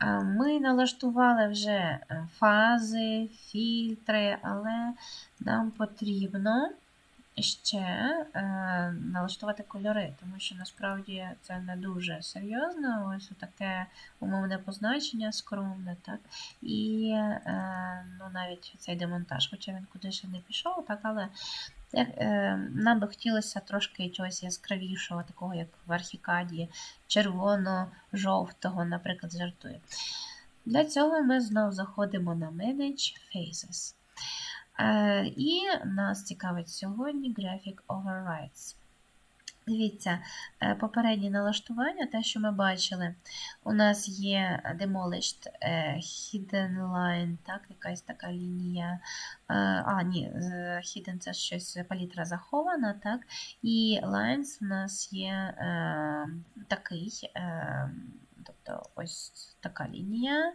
Ми налаштували вже е, фази, фільтри, але нам потрібно ще е, налаштувати кольори, тому що насправді це не дуже серйозно. Ось таке умовне позначення скромне, так? І е, ну, навіть цей демонтаж, хоча він куди ще не пішов, так, але нам би хотілося трошки чогось яскравішого, такого як в архікаді, червоно-жовтого, наприклад, жартує. Для цього ми знову заходимо на Manage Phases. Е, І нас цікавить сьогодні Graphic Overrides. Дивіться, е, попередні налаштування, те, що ми бачили, у нас є Demolished е, Hidden Line, так, якась така лінія. Е, А, ні, Hidden це щось палітра захована, так, і Lines у нас є такий, тобто ось така лінія.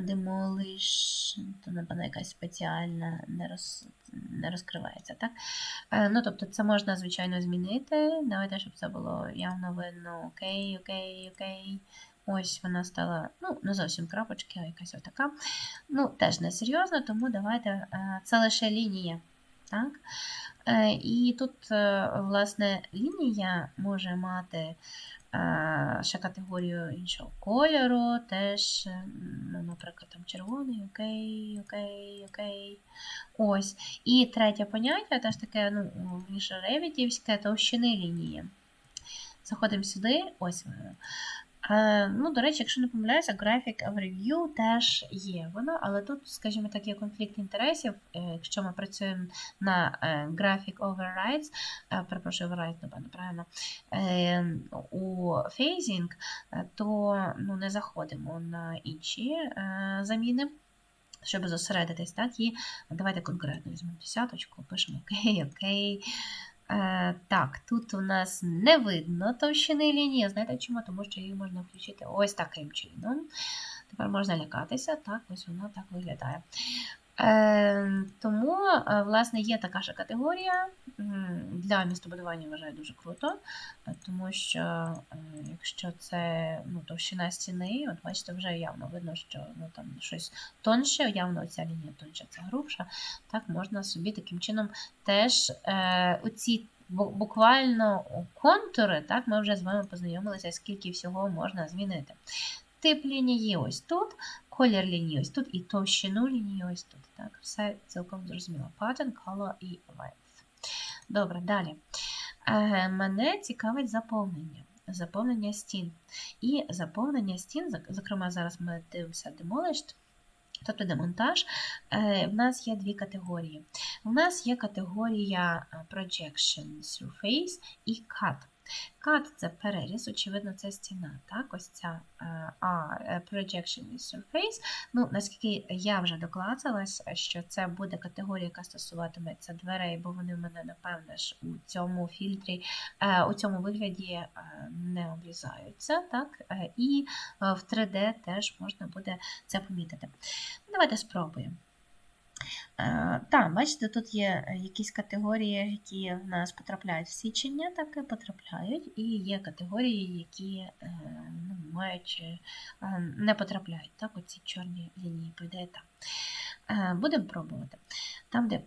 Demolish, то напевно якась спеціальна не, роз, не розкривається, так? Е, Ну, тобто, це можна, звичайно, змінити. Давайте, щоб це було явно видно. Окей, окей, окей. Ось вона стала, ну, не зовсім крапочки, а якась отака. Ну, теж не серйозно, тому давайте. е, Це лише лінія. Так? Е, І тут, власне, лінія може мати ще категорію іншого кольору, теж, ну, наприклад, там червоний, окей, окей, окей. Ось. І третє поняття, теж таке, ну, більше ревітівське, товщини лінії. Заходимо сюди, ось ну, до речі, якщо не помиляюся, Graphic Overview теж є воно, але тут, скажімо так, є конфлікт інтересів. Е, Якщо ми працюємо на е, Graphic Overrides, е, перепрошую, Override, напевно, правильно, е, у Phasing, е, то ну, не заходимо на інші е, заміни. Щоб зосередитись, так, і давайте конкретно візьмемо десяточку, пишемо окей, окей. Е, так, тут у нас не видно товщини лінії. Знаєте чому? Тому що її можна включити ось таким чином. Тепер можна лякатися, так, ось вона так виглядає. Е, тому, е, власне, є така ж категорія. Для містобудування вважаю дуже круто, е, тому що е, якщо це ну, товщина стіни, от бачите, вже явно видно, що ну, там щось тонше, явно ця лінія тонша, це грубша, так можна собі таким чином теж е, оці буквально контури, так, ми вже з вами познайомилися, скільки всього можна змінити. Тип лінії ось тут, колір лінії ось тут, і товщину лінії ось тут. Так, все цілком зрозуміло. Pattern, color і width. Добре, далі. Е, мене цікавить заповнення. Заповнення стін. І заповнення стін, зокрема, зараз ми дивимося Demolished, тобто демонтаж. Е, В нас є дві категорії. У нас є категорія е, Projection Surface і Cut. Cut – це переріз, очевидно, це стіна. Так, ось ця е, а е, Projection і Surface. Ну, наскільки я вже доклацалась, що це буде категорія, яка стосуватиметься дверей, бо вони в мене, напевне ж, у цьому фільтрі, е, у цьому вигляді не обрізаються. Так? І в 3D теж можна буде це помітити. Давайте спробуємо. Е, Так, бачите, тут є е, якісь категорії, які в нас потрапляють в січення, так і потрапляють, і є категорії, які е, ну, мають, не потрапляють. Так, оці чорні лінії, по ідеї так. Будемо пробувати. Там, де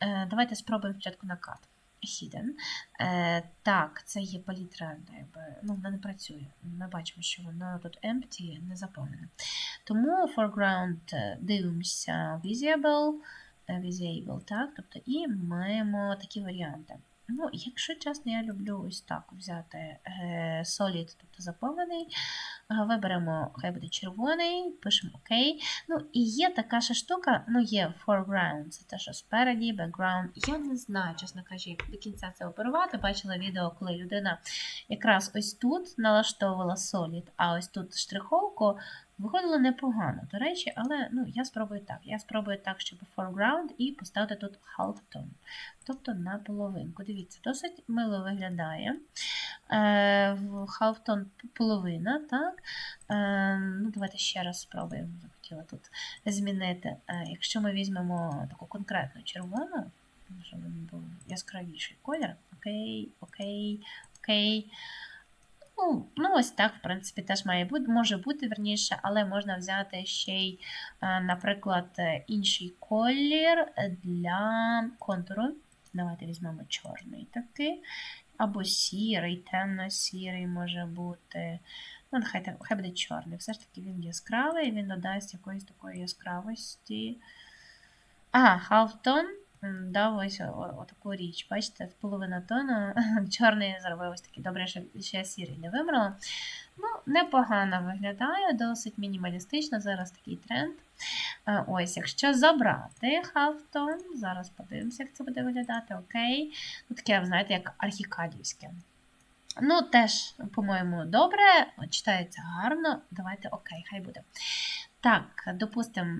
е, давайте спробуємо спочатку на cut. Hidden. Е, так, це є палітра, ну, вона не працює. Ми бачимо, що вона тут empty, не заповнена. Тому foreground е, дивимося visible, е, visible, так, тобто і маємо такі варіанти. Ну, якщо чесно, я люблю ось так взяти е, solid, тобто заповнений. Виберемо, хай буде червоний, пишемо ОК. Ну, і є така ще штука, ну, є foreground, це те, що спереді, background. Я не знаю, чесно кажучи, як до кінця це оперувати. Бачила відео, коли людина якраз ось тут налаштовувала solid, а ось тут штриховку. Виходило непогано, до речі, але ну, я спробую так. Я спробую так, щоб foreground і поставити тут half tone, тобто на половинку. Дивіться, досить мило виглядає. Е, в half tone половина, так? Е, ну, давайте ще раз спробуємо. Захотіла тут змінити. Е, якщо ми візьмемо таку конкретну червону, щоб він був яскравіший колір. Окей, окей, окей. Ну, ну, ось так, в принципі, теж має бути, може бути верніше, але можна взяти ще й, е, наприклад, інший колір для контуру. Давайте візьмемо чорний такий. Або сірий, темно-сірий може бути. Ну, нехай, так- хай буде чорний. Все ж таки він яскравий, він додасть якоїсь такої яскравості. А, halftone дав ось отаку річ. Бачите, половина тону чорний зробив ось такий. Добре, що ще сірий не вибрала. Ну, непогано виглядає, досить мінімалістично. Зараз такий тренд. Ось, якщо забрати halftone, зараз подивимося, як це буде виглядати. Окей. Ну, таке, знаєте, як архікадівське. Ну, теж, по-моєму, добре, читається гарно. Давайте окей, хай буде. Так, допустимо,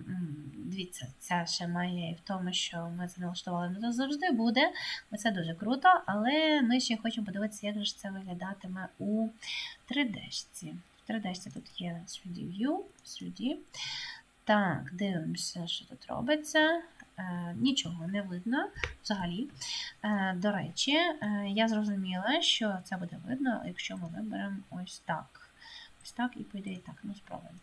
дивіться, ця ще має і в тому, що ми це налаштували, ну то завжди буде. Це дуже круто, але ми ще хочемо подивитися, як же це виглядатиме у 3D-шці. В 3D-шці тут є 3D View, 3D. Так, дивимося, що тут робиться. Е, нічого не видно взагалі. Е, до речі, е, я зрозуміла, що це буде видно, якщо ми виберемо ось так. Ось так, і піде і так, ну спробуємо.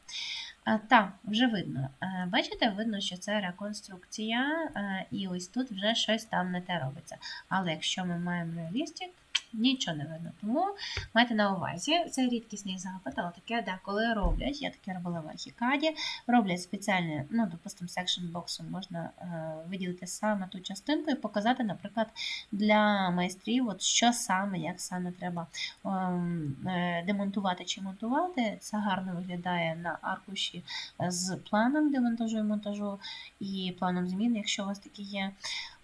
Так, вже видно. Бачите, видно, що це реконструкція, і ось тут вже щось там не те робиться. Але якщо ми маємо реалістик, нічого не видно. Тому майте на увазі, це рідкісний запит, але таке деколи роблять. Я таке робила в архікаді. Роблять спеціальне, ну, допустимо, секшн боксом можна е, виділити саме ту частинку і показати, наприклад, для майстрів, от що саме, як саме треба ем, е, демонтувати чи монтувати. Це гарно виглядає на аркуші з планом демонтажу і монтажу і планом змін, якщо у вас такі є.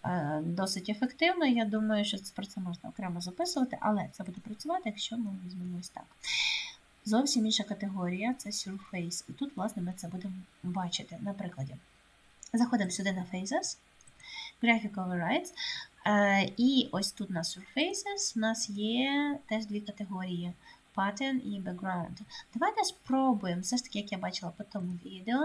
Е, Досить ефективно. Я думаю, що про це можна окремо записувати, але це буде працювати, якщо ми візьмемо ось так. Зовсім інша категорія це Surface. І тут, власне, ми це будемо бачити на прикладі. Заходимо сюди на Faces, Graphic Overrides. Е, І ось тут на Surfaces у нас є теж дві категорії. Pattern і background. Давайте спробуємо, все ж таки, як я бачила по тому відео,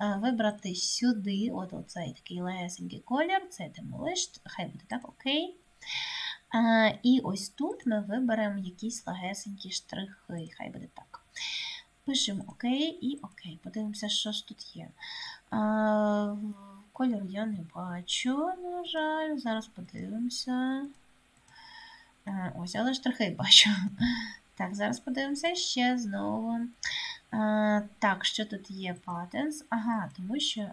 е, вибрати сюди от оцей такий легесенький колір, це Demolished, хай буде так, окей. Е, І ось тут ми виберемо якісь легесенькі штрихи, хай буде так. Пишемо ОК і ОК. Подивимося, що ж тут є. А, Кольору я не бачу, на жаль. Зараз подивимося. Е, Ось, але штрихи бачу. Так, зараз подивимося ще знову. А, Так, що тут є patterns? Ага, тому що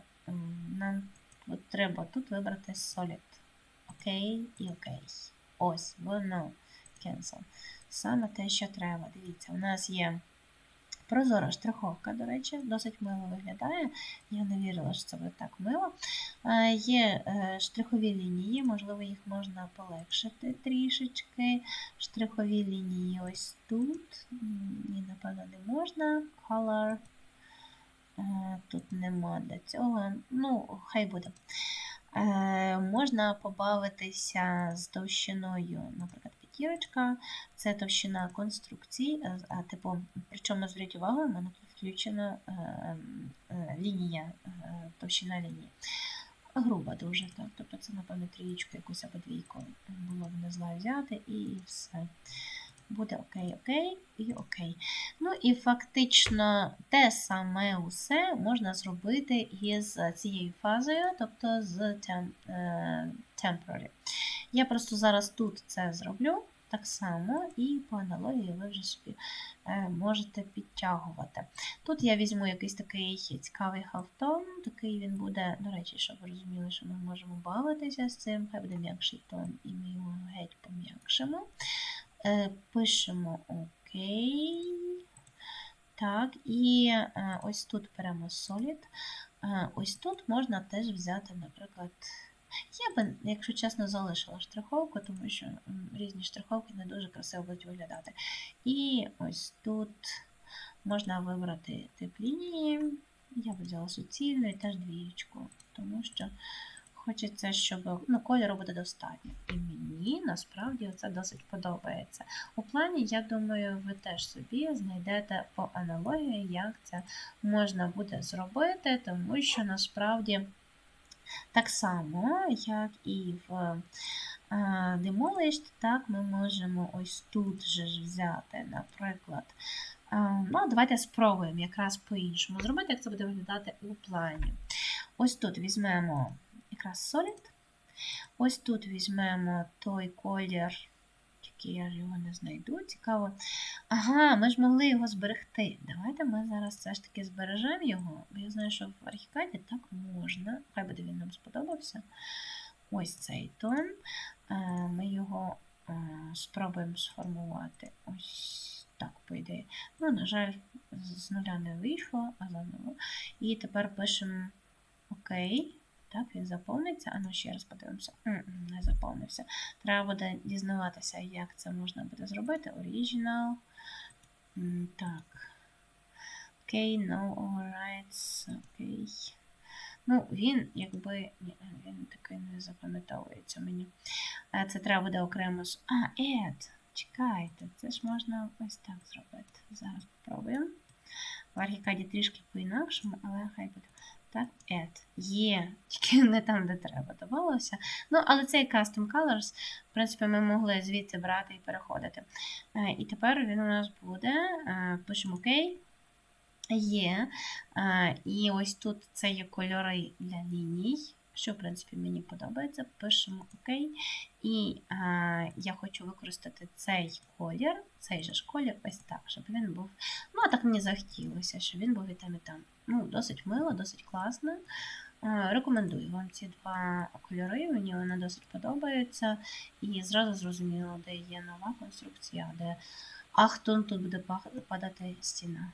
нам от треба тут вибрати Solid. Окей і окей. Ось, воно. Cancel. Саме те, що треба. Дивіться, у нас є прозора штриховка, до речі, досить мило виглядає. Я не вірила, що це буде так мило. Є е, штрихові лінії, можливо, їх можна полегшити трішечки. Штрихові лінії ось тут. Ні, напевно, не можна. Color. Е, Тут нема для цього. Ну, хай буде. Е, Можна побавитися з товщиною, наприклад, п'ятірочка. Це товщина конструкцій. е, А, типу, причому зверніть увагу, у мене тут включена е, е, лінія, товщина лінії. Груба дуже, так. Тобто це, напевно, трієчку якусь або двійку було б не зла взяти і все. Буде окей, окей і окей. Ну і фактично те саме усе можна зробити із цією фазою, тобто з tem- temporary. Я просто зараз тут це зроблю так само, і по аналогії ви вже собі е, можете підтягувати. Тут я візьму якийсь такий цікавий халфтон, такий він буде, до речі, щоб ви розуміли, що ми можемо бавитися з цим, хай буде м'якший тон, і ми його геть пом'якшимо. Е, Пишемо ОК. Так, і е, ось тут беремо Solid. Ось тут можна теж взяти, наприклад, я би, якщо чесно, залишила штриховку, тому що різні штриховки не дуже красиво будуть виглядати. І ось тут можна вибрати тип лінії. Я б взяла суцільну і теж двієчку, тому що хочеться, щоб ну, кольору буде достатньо. І мені насправді це досить подобається. У плані, я думаю, ви теж собі знайдете по аналогії, як це можна буде зробити, тому що насправді так само, як і в demolished, так, ми можемо ось тут же взяти, наприклад. Ну, давайте спробуємо якраз по-іншому зробити, як це буде виглядати у плані. Ось тут візьмемо якраз solid. Ось тут візьмемо той колір, тільки я ж його не знайду. Цікаво. Ага, ми ж могли його зберегти. Давайте ми зараз все ж таки збережемо його, бо я знаю, що в архікаді так можна. Хай буде він нам сподобався. Ось цей тон. Е, Ми його е, спробуємо сформувати. Ось так, по ідеї. Ну, на жаль, з нуля не вийшло, а заново. І тепер пишемо ОК. Так, він заповниться. А ну ще раз подивимося. Не заповнився. Треба буде дізнаватися, як це можна буде зробити. Original. Так. Окей, no overrides. Окей. Ну, він, якби. Ні, він такий не запам'ятовується мені. Це треба буде окремо з. А, add. Чекайте, це ж можна ось так зробити. Зараз спробуємо. В архікаді трішки по-інакшому, але хай буде. Так, add. Є, тільки не там, де треба давалося. Ну, але цей Custom Colors, в принципі, ми могли звідси брати і переходити. Е, І тепер він у нас буде. е, Пишемо OK. Є. Е, І ось тут це є кольори для ліній, що, в принципі, мені подобається. Пишемо ОК. І е, я хочу використати цей колір, цей же ж колір, ось так, щоб він був. Ну, а так мені захотілося, щоб він був і там, і там. Ну, досить мило, досить класно. Е, Рекомендую вам ці два кольори, мені вони досить подобаються. І зразу зрозуміло, де є нова конструкція, де Ахтун тут буде падати стіна.